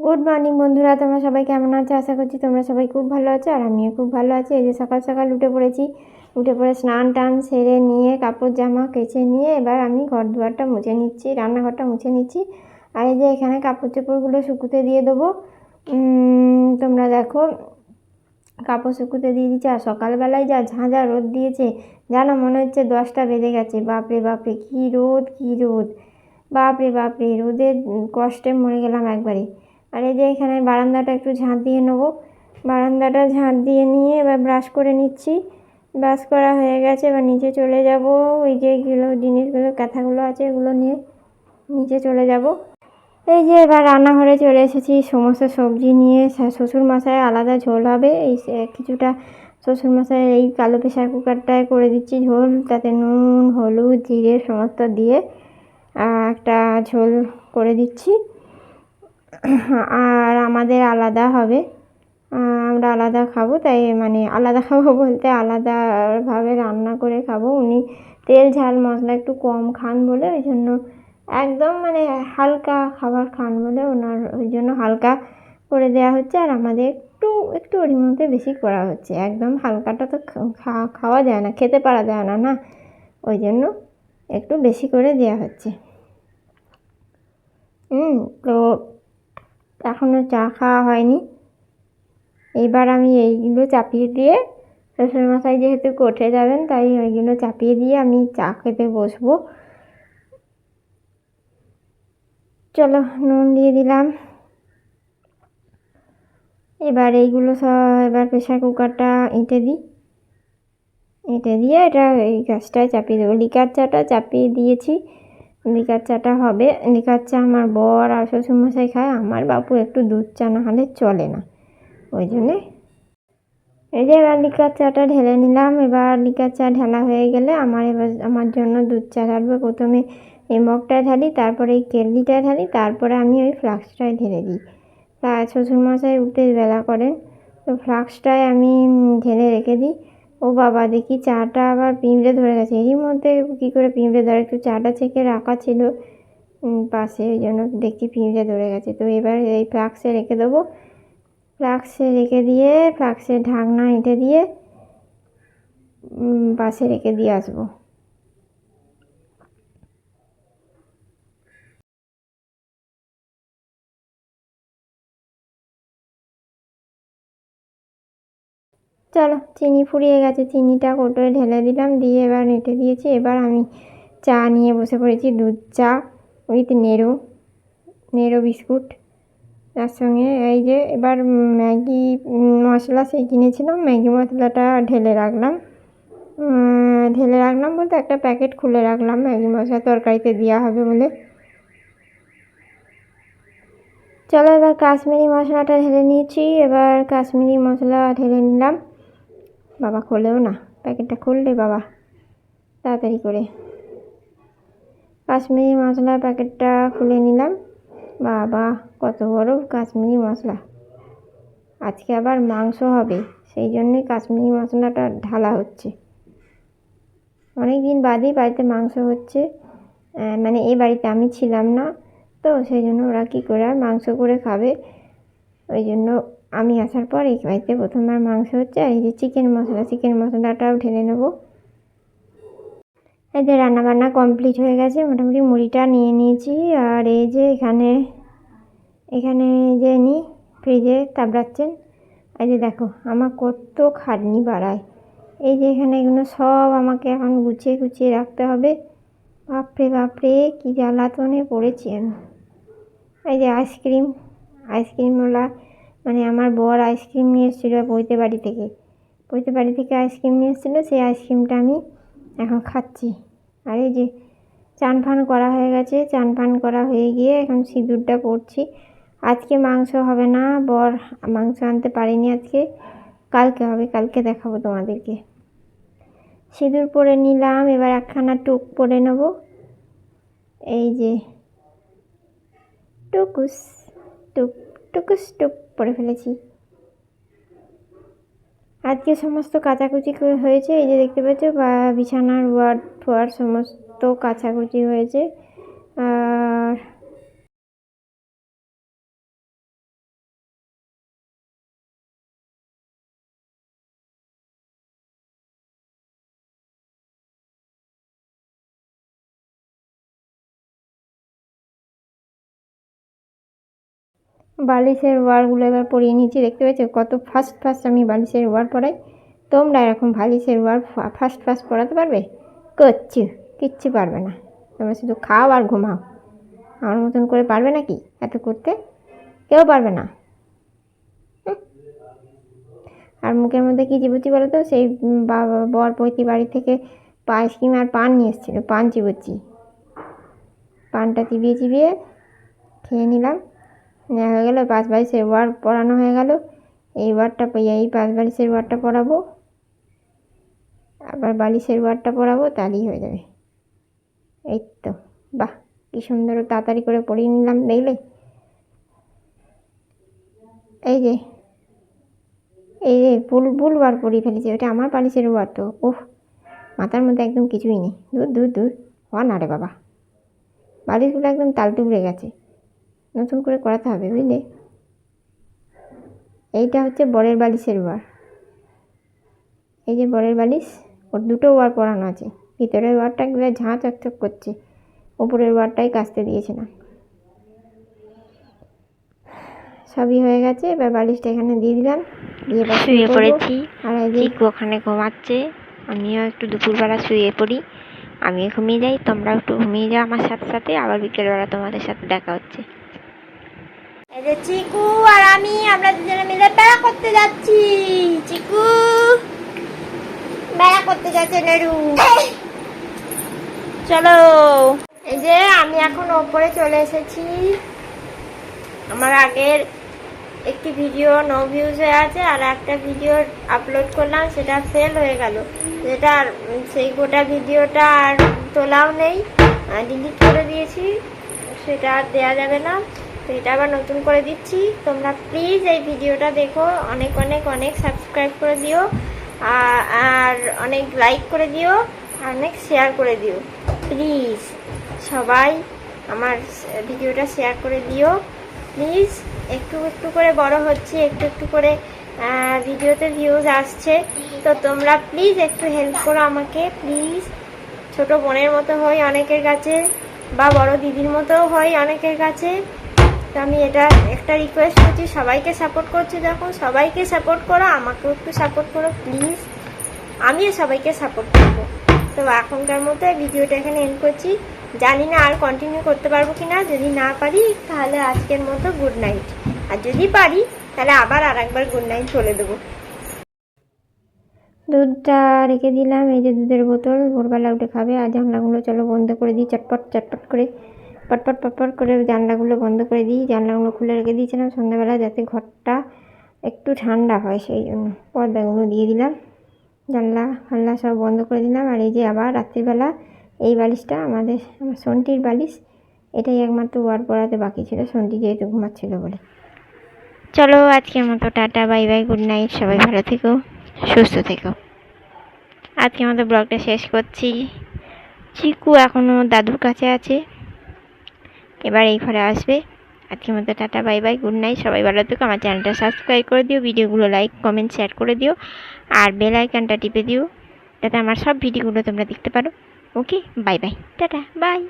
Good morning বন্ধুরা। তোমরা সবাই কেমন আছো? আশা করছি তোমরা সবাই খুব ভালো আছো আর আমিও খুব ভালো আছি। এই যে সকাল সকাল উঠে পড়েছি। উঠে পড়ে স্নান টান সেরে নিয়ে কাপড় জামা কেচে নিয়ে এবার আমি ঘর দুয়ারটা মুছে নিচ্ছি, রান্নাঘরটা মুছে নিচ্ছি। আর এই যে এখানে কাপড় চোপড়গুলো শুকুতে দিয়ে দেবো। তোমরা দেখো, কাপড় শুকুতে দিয়ে দিচ্ছে। আর সকালবেলায় যা ঝাঁঝা রোদ দিয়েছে, জানো মনে হচ্ছে দশটা বেজে গেছে। বাপরে বাপরে, কী রোদ কী রোদ। বাপরে বাপরে, রোদের কষ্টে মরে গেলাম একবারে। আর এই যে এখানে বারান্দাটা একটু ঝাঁট দিয়ে নেব। বারান্দাটা ঝাঁট দিয়ে নিয়ে এবার ব্রাশ করে নিচ্ছি। ব্রাশ করা হয়ে গেছে, এবার নিচে চলে যাব। ওই যেগুলো জিনিসগুলো, কাঁথাগুলো আছে, এগুলো নিয়ে নিচে চলে যাব। এই যে এবার রান্নাঘরে চলে এসেছি, সমস্ত সবজি নিয়ে। শ্বশুর মশাই আলাদা ঝোল হবে। এই কিছুটা শ্বশুর মশাই এই কালো প্রেশার কুকারটায় করে দিচ্ছি ঝোল। তাতে নুন, হলুদ, জিরে, সমস্ত দিয়ে একটা ঝোল করে দিচ্ছি। আর আমাদের আলাদা হবে। আমরা আলাদা খাব, তাই মানে আলাদা খাব বলতে আলাদাভাবে রান্না করে খাব। উনি তেল, ঝাল, মশলা একটু কম খান বলে, ওই জন্য একদম মানে হালকা খাবার খান বলে ওনার, ওই জন্য হালকা করে দেওয়া হচ্ছে। আর আমাদের একটু একটু ওর মধ্যে বেশি করা হচ্ছে। একদম হালকাটা তো খাওয়া যায় না, খেতে পারা যায় না না? ওই জন্য একটু বেশি করে দেওয়া হচ্ছে। হুম, তো এখনও চা খাওয়া হয়নি। এইবার আমি এইগুলো চাপিয়ে দিয়ে, শ্বশুরমশাই যেহেতু কোর্টে যাবেন, তাই ওইগুলো চাপিয়ে দিয়ে আমি চা খেতে বসবো। চলো, নুন দিয়ে দিলাম। এবার এইগুলো সব, এবার প্রেশার কুকারটা এঁটে দিই। এঁটে দিয়ে এটা এই গ্যাসটায় চাপিয়ে দেবো। লিকার চাটা চাপিয়ে দিয়েছি। লিকার চাটা হবে। লিকার চা আমার বর আর শ্বশুরমশাই খায়, আমার বাপু একটু দুধ চা না হলে চলে না। ওই জন্যে। এই যে এবার লিকার চাটা ঢেলে নিলাম। এবার লিকার চা ঢালা হয়ে গেলে আমার এবার, আমার জন্য দুধ চা ঢালবে। প্রথমে এই মগটায় ঢালি, তারপরে এই কেটলিটায় ঢালি, তারপরে আমি ওই ফ্লাক্সটায় ঢেলে দিই। তা শ্বশুরমশাই উঠতে বেলা করেন। তো ফ্লাক্সটায় আমি ঢেলে রেখে দিই। ও বাবা, দেখি চাটা আবার পিঁপড়ে ধরে গেছে। এরই মধ্যে কী করে পিঁপড়ে ধরে? একটু চাটা ছেঁকে রাখা ছিল পাশে, ওই জন্য দেখছি পিঁপড়ে ধরে গেছে। তো এবার এই ফ্লাক্সে রেখে দেবো। ফ্লাক্সে রেখে দিয়ে, ফ্লাক্সের ঢাকনা এঁটে দিয়ে পাশে রেখে দিয়ে আসব। চলো, চিনি ফুরিয়ে গেছে। চিনিটা কোটোয় ঢেলে দিলাম, দিয়ে এবার নেটে দিয়েছি। এবার আমি চা নিয়ে বসে পড়েছি, দুধ, চা উইথ নেরো নেরো বিস্কুট। তার সঙ্গে এই যে এবার ম্যাগি মশলা সেই কিনেছিলাম, ম্যাগি মশলাটা ঢেলে রাখলাম। ঢেলে রাখলাম বলতে একটা প্যাকেট খুলে রাখলাম, ম্যাগি মশলা তরকারিতে দেওয়া হবে বলে। চলো এবার কাশ্মীরি মশলাটা ঢেলে নিয়েছি, এবার কাশ্মীরি মশলা ঢেলে নিলাম। বাবা খোলেও না। প্যাকেটটা খুললে বাবা। তাড়াতাড়ি করে। কাশ্মীরি মশলা প্যাকেটটা খুলে নিলাম। বাবা, কত বড় কাশ্মীরি মশলা। আজকে আবার মাংস হবে, সেই জন্যই কাশ্মীরি মশলাটা ঢালা হচ্ছে। অনেক দিন বাদেই বাড়িতে মাংস হচ্ছে। মানে এই বাড়িতে আমি ছিলাম না, তো সেই জন্য ওরা কী করে আর মাংস করে খাবে? ওই জন্য আমি আসার পর এই বাড়িতে প্রথমবার মাংস হচ্ছে, আর এই যে চিকেন মশলা, চিকেন মশলাটাও ঢেলে নেব। এই যে রান্নাবান্না কমপ্লিট হয়ে গেছে, মোটামুটি মুড়িটা নিয়ে নিয়েছি। আর এই যে এখানে এখানে যে নিই ফ্রিজে তাবড়াচ্ছেন। এই যে দেখো, আমার কত খাটনি বাড়ায়। এই যে এখানে এগুলো সব আমাকে এখন গুছিয়ে গুছিয়ে রাখতে হবে। বাপরে বাপরে, কী জ্বালাতনে পড়েছি আমি। এই যে আইসক্রিম, আইসক্রিমওয়ালা মানে আমার বর আইসক্রিম নিয়ে এসেছিল বইতে বাড়ি থেকে। বইতে বাড়ি থেকে আইসক্রিম নিয়ে এসেছিল সেই আইসক্রিমটা আমি এখন খাচ্ছি। আর এই যে চান ফান করা হয়ে গেছে, চান ফান করা হয়ে গিয়ে এখন সিঁদুরটা পড়ছি আজকে মাংস হবে না, বর মাংস আনতে পারিনি আজকে। কালকে হবে, কালকে দেখাবো তোমাদেরকে। সিঁদুর পরে নিলাম, এবার একখানা টুক পরে নেব। এই যে টুকুস, টুক টুকুস টুক পরে ফেলেছি। আজকে সমস্ত কাচাকুচি হয়েছে, এই যে দেখতে পাচ্ছ, বা বিছানার ওয়ার্ড, ফোয়ার সমস্ত কাচাকুচি হয়েছে। আর বালিশের ওয়ারগুলো এবার পরিয়ে নিয়েছি দেখতে পেয়েছ? কত ফার্স্ট ফার্স্ট আমি বালিশের ওয়ার পরাই। তোমরা এরকম বালিশের ওয়ার ফার্স্ট ফার্স্ট পরাতে পারবে? করছি কিচ্ছু পারবে না। তোমরা শুধু খাও আর ঘুমাও। আমার মতন করে পারবে নাকি এত করতে? কেউ পারবে না। আর মুখের মধ্যে কী চিবুচি বলো তো? সেই বাবা, বর পৈতি বাড়ি থেকে পা আইসক্রিম আর পান নিয়ে এসেছিল, পান চিবুচি পানটা চিবিয়ে চিবিয়ে খেয়ে নিলাম। হয়ে গেলো, পাঁচ বাইশের ওয়ার পড়ানো হয়ে গেল। এই ওয়ারটা এই পাঁচ বালিশের ওয়ারটা পড়াবো। আবার বালিশের ওয়ারটা পড়াবো, তাহলেই হয়ে যাবে। এই তো, বাহ, কী সুন্দর তাড়াতাড়ি করে পড়িয়ে নিলাম, দেখলে? এই যে এই যে ভুল ভুল বার পরিয়ে ফেলেছি ওটা আমার বালিশের ওয়ার তো ওহ মাথার মধ্যে একদম কিছুই নেই। দূর দূর দূর। হওয়া না রে বাবা, বালিশগুলো একদম তাল তালটুবড়ে গেছে। নতুন করে করাতে হবে বুঝলে? এইটা হচ্ছে বরের বালিশের ওয়ার। এই যে বরের বালিশ ওর দুটো ওয়ার পরানো আছে। ভিতরের ওয়ারটা একবারে ঝাঁ চকচক করছে উপরের ওয়ারটাই কাচতে দিয়েছে না। সবই হয়ে গেছে এবার বালিশটা এখানে দিয়ে দিলাম। দিয়ে শুয়ে পড়েছি। আর এই যে চিকু ওখানে ঘুমাচ্ছে। আমিও একটু দুপুরবেলা শুয়ে পড়ি। আমিও ঘুমিয়ে যাই তোমরাও একটু ঘুমিয়ে যাও আমার সাথে সাথে। আবার বিকেলবেলা তোমাদের সাথে দেখা হচ্ছে। যে চিকু আর আমি, আমরা দুজনে মিলে বেড়া করতে যাচ্ছি। চিকু, বেড়া করতে যাচ্ছে নেরু। চলো। এই যে আমি এখন ওপরে চলে এসেছি। আমার আগের একটি ভিডিও নো ভিউজ হয়ে আছে, আর একটা ভিডিও আপলোড করলাম, সেটা ফেল হয়ে গেল। যেটা সেই গোটা ভিডিওটা আর তোলাও নেই। ডিলিট করে দিয়েছি, সেটা আর দেওয়া যাবে না। তো এটা আবার নতুন করে দিচ্ছি। তোমরা প্লিজ এই ভিডিওটা দেখো। অনেক অনেক অনেক সাবস্ক্রাইব করে দিও। আর- অনেক লাইক করে দিও। আর অনেক শেয়ার করে দিও। প্লিজ সবাই আমার ভিডিওটা শেয়ার করে দিও। প্লিজ একটু একটু করে বড় হচ্ছে, একটু একটু করে ভিডিওতে ভিউজ আসছে। তো তোমরা প্লিজ একটু হেল্প করো আমাকে। প্লিজ ছোট বোনের মতো হই অনেকের কাছে বা বড় দিদির মতো হই অনেকের কাছে। তো আমি এটা একটা রিকোয়েস্ট করছি, সবাইকে সাপোর্ট করছি যখন সবাইকে সাপোর্ট করো, আমাকেও একটু সাপোর্ট করো প্লিজ আমিও সবাইকে সাপোর্ট করব। তো এখনকার মতো ভিডিওটা এখানে এন্ড করছি। জানি না আর কন্টিনিউ করতে পারব কি না যদি না পারি, তাহলে আজকের মতো গুড নাইট আর যদি পারি, তাহলে আবার আর একবার গুড নাইট চলে দেবো। দুধটা রেখে দিলাম, এই যে দুধের বোতল, ভোরবেলা উঠে খাবে আর জানলাগুলো চলো বন্ধ করে দিই, চটপট চটপট করে। পটপট পটপট করে জানলাগুলো বন্ধ করে দিই। জানলাগুলো খুলে রেখে দিয়েছিলাম সন্ধ্যাবেলা যাতে ঘরটা একটু ঠান্ডা হয়, সেই জন্য পর্দাগুলো দিয়ে দিলাম। জানলা ফাল্লা সব বন্ধ করে দিলাম। আর এই যে আবার রাত্রিবেলা এই বালিশটা, আমাদের, আমার সন্টির বালিশ, এটাই একমাত্র ওয়ার পড়াতে বাকি ছিল। সন্টি যেহেতু ঘুমাচ্ছিল বলে। চলো আজকের মতো tata, bye bye, good night, সবাই ভালো থেকো, সুস্থ থেকো। আজকের মতো ব্লগটা শেষ করছি। চিকু এখনও দাদুর কাছে আছে। এবার এই ঘরে আসবে। আজকের মতো tata, bye bye, good night. সবাই ভালো থেকো, আমার চ্যানেলটা সাবস্ক্রাইব করে দিও, ভিডিওগুলো লাইক, কমেন্ট, শেয়ার করে দিও, আর বেল আইকনটা টিপে দিও, যাতে আমার সব ভিডিওগুলো তোমরা দেখতে পারো। Okay, bye bye, tata, bye.